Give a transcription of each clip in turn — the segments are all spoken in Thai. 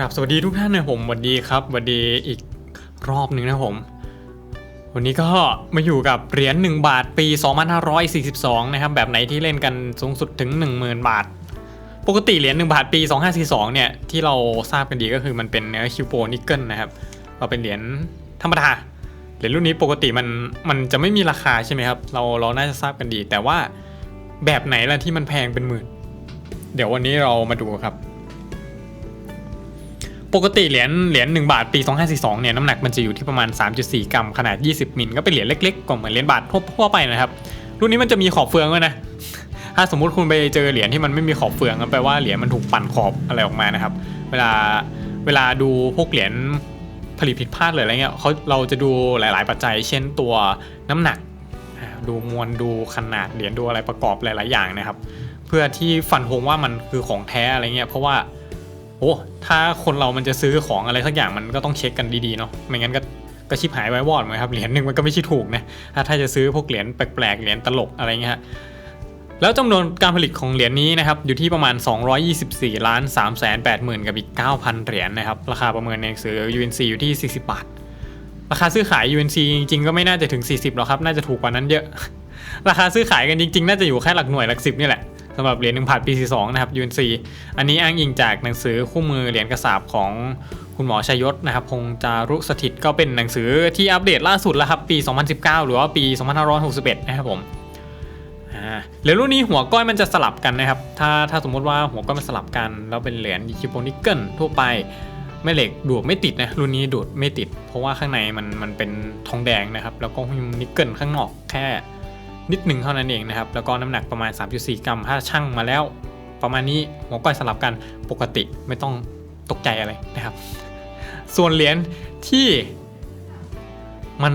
ครับสวัสดีทุกท่านนะผมสวัสดีครับสวัสดีอีกรอบหนึ่งนะผม วันนี้ก็มาอยู่กับเหรียญ1บาทปี 2542 นะครับ แบบไหนที่เล่นกันสูงสุดถึง 10,000 บาท ปกติเหรียญ1บาทปี 2542 เนี่ย ที่เราทราบกันดีก็คือมันเป็นเนื้อคิวโปนิกเกิลนะครับเราเป็นเหรียญธรรมดาเหรียญรุ่นนี้ปกติมันมันจะไม่มีราคาใช่ไหมครับ เราเราน่าจะทราบกันดี แต่ว่าแบบไหนล่ะที่มันแพงเป็นหมื่น เดี๋ยววันนี้เรามาดูครับ ปกติเหรียญเหรียญ1บาทปี 2542 เนี่ยน้ำหนักมันจะอยู่ที่ประมาณ 3.4 กรัมขนาด 20 มิลก็เป็นเหรียญเล็กๆกว่าเหมือนเหรียญบาททั่วไปนะครับรุ่นนี้มันจะมีขอบเฟืองด้วยนะถ้าสมมุติคุณไปเจอเหรียญที่มันไม่มีขอบเฟืองก็แปลว่าเหรียญมันถูกปั่นขอบอะไรออกมานะครับ เวลาเวลาดูพวกเหรียญผลิตผิดพลาดหรืออะไรเงี้ยเขาเราจะดูหลาย ๆ ปัจจัย เช่นตัวน้ำหนัก ดูมวลดูขนาดเหรียญดูอะไรประกอบหลาย ๆ อย่างนะครับ เพื่อที่ฟันธงว่ามันคือของแท้อะไรเงี้ยเพราะว่า อ้ถ้าคนเรามันจะซื้อของอะไรสักอย่างมันก็ต้องเช็คกันดีๆเนาะไม่งั้นก็ก็ชิบหายไว้วอดเหมือนครับเหรียญหนึ่งมันก็ไม่ใช่ถูกนะถ้าจะซื้อพวกเหรียญแปลกๆเหรียญตลกอะไรเงี้ยฮะแล้วจำนวนการผลิตของเหรียญนี้นะครับอยู่ที่ประมาณ 224 ล้าน3 8 0 0 0 0กับอีก 9,000 เหรียญนะครับราคาประเมินในหนังสือ UNC อยู่ที่ 40 บาท ราคาซื้อขาย UNC จริงๆ ก็ไม่น่าจะถึง 40หรอกครับ น่าจะถูกกว่านั้นเยอะ ราคาซื้อขายกันจริง ๆ น่าจะอยู่แค่หลักหน่วยหลักสิบนี่แหละ สำหรับเหรียญหนึ่งผานปี42นะครับ UNC อันนี้อ้างอิงจากหนังสือคู่มือเหรียญกระสาบของคุณหมอชัยยศนะครับพงจารุสถิตก็เป็นหนังสือที่อัปเดตล่าสุดแล้วครับปี 2019 หรือว่าปี 2561 นะครับผมเหรียญรุ่นนี้หัวก้อยมันจะสลับกันนะครับ ถ้าถ้าสมมติว่าหัวก้อยมันสลับกัน แล้วเป็นเหรียญคิโปนิกเกิลทั่วไปแม่เหล็กดูดไม่ติดนะรุ่นนี้ดูดไม่ติด เพราะว่าข้างในมันมันเป็นทองแดงนะครับ แล้วก็มีนิกเกิลข้างนอกแค่ นิดหนึ่งเท่านั้นเองนะครับ แล้วก็น้ำหนักประมาณ 3.4 กรัม ถ้าช่างมาแล้ว ประมาณนี้หัวก้อยสลับกันปกติไม่ต้องตกใจอะไรนะครับ ส่วนเหรียญที่มัน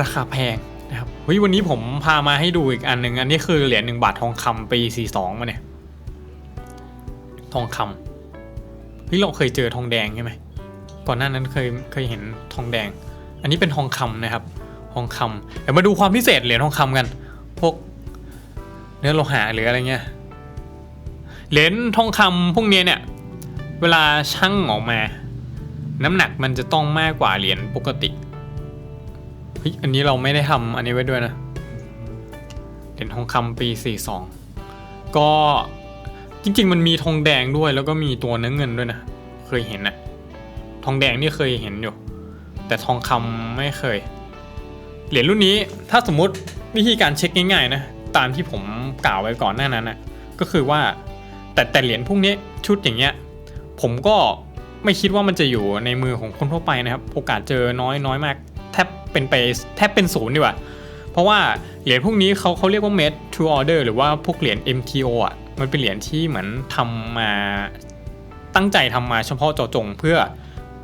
ราคาแพงนะครับเฮ้ยวันนี้ผมพามาให้ดูอีกอันหนึ่งอันนี้คือเหรียญหนึ่งบาททองคำปี42มาเนี่ย ทองคำเฮ้ยเราเคยเจอทองแดงใช่ไหมก่อนหน้านั้นเคยเคยเห็นทองแดง อันนี้เป็นทองคำนะครับ ทองคำเดี๋ยวมาดูความพิเศษเหรียญทองคำกัน พวกเนื้อโลหะหรืออะไรเงี้ย เหรียญทองคำพวกนี้เนี่ย เวลาชั่งออกมา น้ำหนักมันจะต้องมากกว่าเหรียญปกติ เฮ้ย อันนี้เราไม่ได้ทำอันนี้ไว้ด้วยนะ เหรียญทองคำปี 42 ก็จริงๆ มันมีทองแดงด้วยแล้วก็มีตัวเนื้อเงินด้วยนะ เคยเห็นนะทองแดงนี่เคยเห็นอยู่ แต่ทองคำไม่เคย เหรียญรุ่นนี้ถ้าสมมุติวิธีการเช็คง่ายๆนะตามที่ผมกล่าวไว้ก่อนหน้านั้นนะก็คือว่าแต่แต่เหรียญพวกนี้ชุดอย่างเงี้ยผมก็ไม่คิดว่ามันจะอยู่ในมือของคนทั่วไปนะครับ โอกาสเจอน้อยน้อยมาก แทบเป็นไปแทบเป็นศูนย์ดีกว่า เพราะว่าเหรียญพวกนี้เขาเขาเรียกว่า made to order หรือว่าพวกเหรียญ MTO อะมันเป็นเหรียญที่เหมือนทำมาตั้งใจทำมาเฉพาะเจาะจงเพื่อ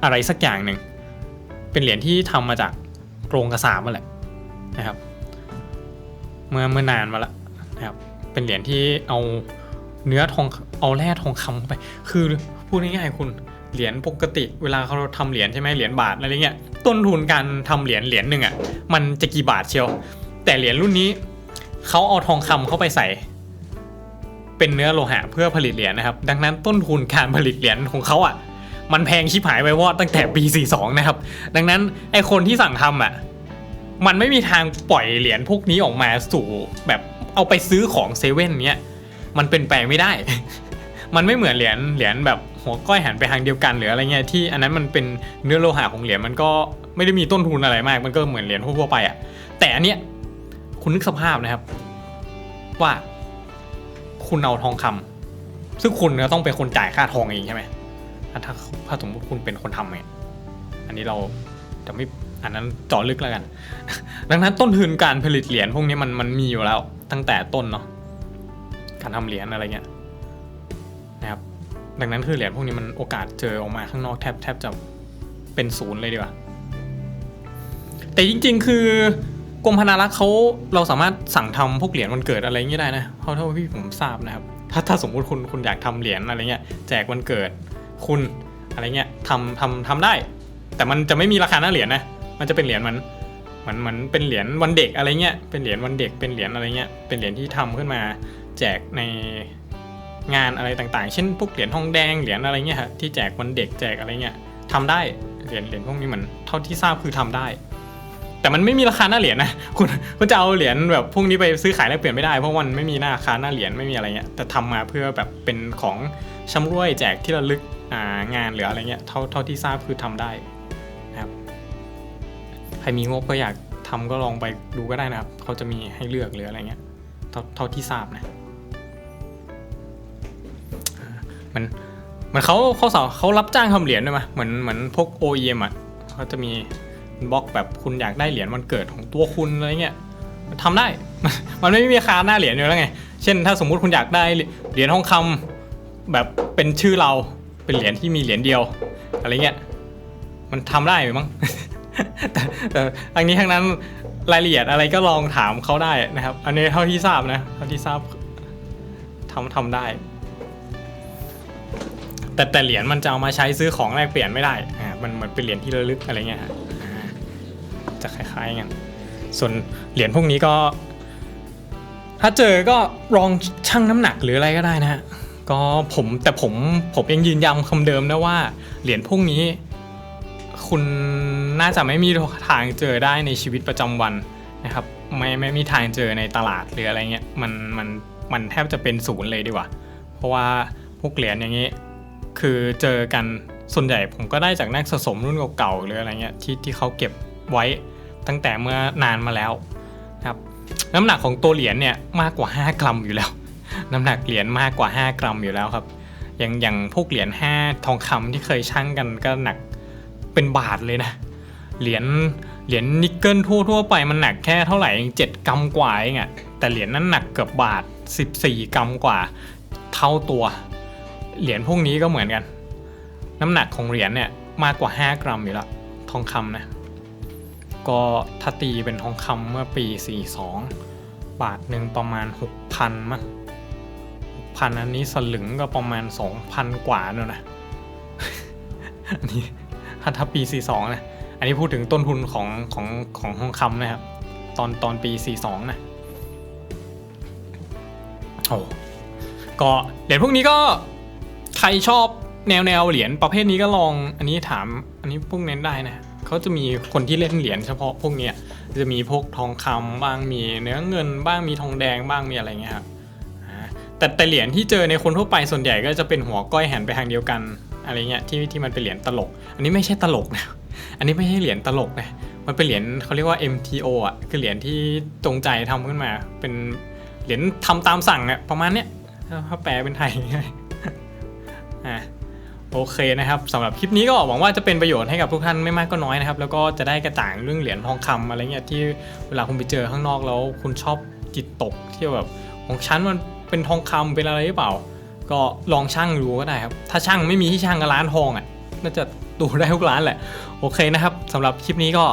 อะไรสักอย่างหนึ่งเป็นเหรียญที่ทำมาจากโรงกระสาบนั่นแหละ นะครับ เมื่อเมื่อนานมาแล้วนะครับ เป็นเหรียญที่เอาเนื้อทองเอาแร่ทองคำเข้าไป คือพูดง่ายๆคุณเหรียญปกติเวลาเขาทำเหรียญใช่ไหมเหรียญบาทอะไรเงี้ยต้นทุนการทำเหรียญเหรียญหนึ่งอะมันจะกี่บาทเชียว แต่เหรียญรุ่นนี้เขาเอาทองคำเข้าไปใส่ เป็นเนื้อโลหะเพื่อผลิตเหรียญนะครับ ดังนั้นต้นทุนการผลิตเหรียญของเขาอะ มันแพงชิบหายไปวอดตั้งแต่ปี 42 นะครับ ดังนั้นไอคนที่สั่งทำอะ มันไม่มีทางปล่อยเหรียญพวกนี้ออกมาสู่แบบเอาไปซื้อของเซเว่นเนี้ยมันเป็นไปไม่ได้ มันไม่เหมือนเหรียญเหรียญแบบหัวก้อยหันไปทางเดียวกันหรืออะไรเงี้ยที่อันนั้นมันเป็นเนื้อโลหะของเหรียญมันก็ไม่ได้มีต้นทุนอะไรมาก มันก็เหมือนเหรียญทั่วๆไปอะแต่อันเนี้ยคุณนึกสภาพนะครับ ว่าคุณเอาทองคำซึ่งคุณก็ต้องเป็นคนจ่ายค่าทองเองใช่ไหมถ้าถ้าสมมติคุณเป็นคนทำเนี่ยอันนี้เราจะไม่ อันนั้นเจาะลึกแล้วกัน ดังนั้นต้นทุนการผลิตเหรียญพวกนี้มันมันมีอยู่แล้ว ตั้งแต่ต้นเนาะการทำเหรียญอะไรเงี้ยนะครับดังนั้นคือเหรียญพวกนี้มันโอกาสเจอออกมาข้างนอกแทบแทบจะเป็นศูนย์เลยดีกว่าแต่จริง ๆ คือกรมพนารักษ์เขาเราสามารถสั่งทำพวกเหรียญวันเกิดอะไรเงี้ยได้นะเพราะเท่าที่ผมทราบนะครับ ถ้าถ้าสมมติคุณคุณอยากทำเหรียญอะไรเงี้ยแจกวันเกิดคุณอะไรเงี้ยทำทำทำได้ แต่มันจะไม่มีราคาหน้าเหรียญนะ มันจะเป็นเหรียญมันเหมือนเหมือนเป็นเหรียญวันเด็กอะไรเงี้ยเป็นเหรียญวันเด็กเป็นเหรียญอะไรเงี้ยเป็นเหรียญที่ทำขึ้นมาแจกในงานอะไรต่างๆ เช่นพวกเหรียญทองแดงเหรียญอะไรเงี้ยฮะที่แจกวันเด็กแจกอะไรเงี้ยทำได้เหรียญเหรียญพวกนี้มันเท่าที่ทราบคือทำได้ แต่มันไม่มีราคาหน้าเหรียญนะคุณคุณจะเอาเหรียญแบบพวกนี้ไปซื้อขายแลกเปลี่ยนไม่ได้เพราะมันไม่มีหน้าราคาหน้าเหรียญไม่มีอะไรเงี้ยแต่ทำมาเพื่อแบบเป็นของชำร่วยแจกที่ระลึกงานหรืออะไรเงี้ยเท่าเท่าที่ทราบคือทำได้ ครมีงบก็อยากทำก็ลองไปดูก็ได้นะครับ เขาจะมีให้เลือกหรืออะไรเงี้ยเท่าที่ทราบนะมันมันเขาเขาสาวเขารับจ้างทำเหรียญด้วยมั้ยเหมือนเหมือนพวก OEM อะเขาจะมีบล็อกแบบคุณอยากได้เหรียญวันเกิดของตัวคุณอะไรเงี้ยทำได้ มันไม่มีราคาหน้าเหรียญอยู่แล้วไง เช่นถ้าสมมุติคุณอยากได้เหรียญทองคำแบบเป็นชื่อเราเป็นเหรียญที่มีเหรียญเดียวอะไรเงี้ย มันทำได้ไหมมั้ง แต่แต่อันนี้ทั้งนั้นรายละเอียดอะไรก็ลองถามเขาได้นะครับ อันนี้เท่าที่ทราบนะเท่าที่ทราบทำทำได้ แต่แต่เหรียญมันจะเอามาใช้ซื้อของแลกเปลี่ยนไม่ได้อ่ามันเหมือนเป็นเหรียญที่ระลึกอะไรเงี้ยฮะจะคล้ายๆกันส่วนเหรียญพวกนี้ก็ ถ้าเจอก็ลองชั่งน้ำหนักหรืออะไรก็ได้นะฮะก็ผมแต่ผมผมยังยืนยันคำเดิมนะว่าเหรียญพวกนี้ คุณน่าจะไม่มีทางเจอได้ในชีวิตประจำวันนะครับไม่ไม่มีทางเจอในตลาดหรืออะไรเงี้ยมันมันมันแทบจะเป็นศูนย์เลยดีกว่า เพราะว่าพวกเหรียญอย่างนี้ คือเจอกันส่วนใหญ่ผมก็ได้จากนักสะสมรุ่นเก่าๆหรืออะไรเงี้ยที่ที่เขาเก็บไว้ตั้งแต่เมื่อนานมาแล้วนะครับน้ำหนักของตัวเหรียญเนี่ยมากกว่า 5 กรัมอยู่แล้ว น้ำหนักเหรียญมากกว่า 5 กรัมอยู่แล้วครับอย่างอย่างพวกเหรียญ5ทองคำที่เคยชั่งกันก็หนัก เป็นบาทเลยนะ เหรียญเหรียญนิกเกิลทั่วทั่วๆไปมันหนักแค่เท่าไหร่เองเจ็ดกรัมกว่าเองอะแต่เหรียญนั้นหนักเกือบบาท 14 กรัมกว่า เท่าตัว เหรียญพวกนี้ก็เหมือนกัน น้ำหนักของเหรียญเนี่ยมากกว่า 5 กรัมอยู่แล้วทองคำนะก็ถ้าตีเป็นทองคำเมื่อปี 42 บาทหนึ่งประมาณ 6,000มั้งพันอันนี้สลึงก็ประมาณ 2,000 กว่าแล้วนะ อันนี้ ถ้าถ้าปี 42 นะ อันนี้พูดถึงต้นทุนของของของทองคำนะครับ ตอนตอนปี 42 นะโอ้ก็เหรียญพวกนี้ก็ใครชอบแนวแนวเหรียญประเภทนี้ก็ลอง อันนี้ถาม อันนี้พวกเน้นได้นะเขาจะมีคนที่เล่นเหรียญเฉพาะพวกเนี้ยจะมีพวกทองคำบ้างมีเนื้อเงินบ้างมีทองแดงบ้างมีอะไรเงี้ยครับแต่แต่เหรียญที่เจอในคนทั่วไปส่วนใหญ่ก็จะเป็นหัวก้อยหันไปทางเดียวกัน อะไรเงี้ยที่ที่มันเป็นเหรียญตลก อันนี้ไม่ใช่ตลกนะอันนี้ไม่ใช่เหรียญตลกนะมันเป็นเหรียญเขาเรียกว่า MTO อะคือเหรียญที่จงใจทำขึ้นมา เป็นเหรียญทำตามสั่งเนี่ยประมาณเนี้ยถ้าแปลเป็นไทยอะโอเคนะครับสำหรับคลิปนี้ก็หวังว่าจะเป็นประโยชน์ให้กับทุกท่านไม่มากก็น้อยนะครับ แล้วก็จะได้กระจ่างเรื่องเหรียญทองคำอะไรเงี้ยที่เวลาคุณไปเจอข้างนอกแล้วคุณชอบจิตตกที่แบบของฉันมันเป็นทองคำเป็นอะไรหรือเปล่า ก็ลองช่างดูก็ได้ครับ ถ้าช่างไม่มีที่ช่างก็ร้านทองอะ น่าจะดูได้ทุกร้านแหละ โอเคนะครับสำหรับคลิปนี้ก็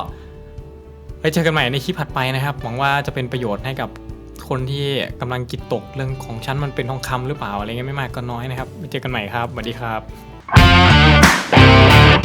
ไปเจอกันใหม่ในคลิปถัดไปนะครับ หวังว่าจะเป็นประโยชน์ให้กับคนที่กำลังกิดตกเรื่องของชั้นมันเป็นทองคำหรือเปล่าอะไรเงี้ยไม่มากก็น้อยนะครับไปเจอกันใหม่ครับสวัสดีครับ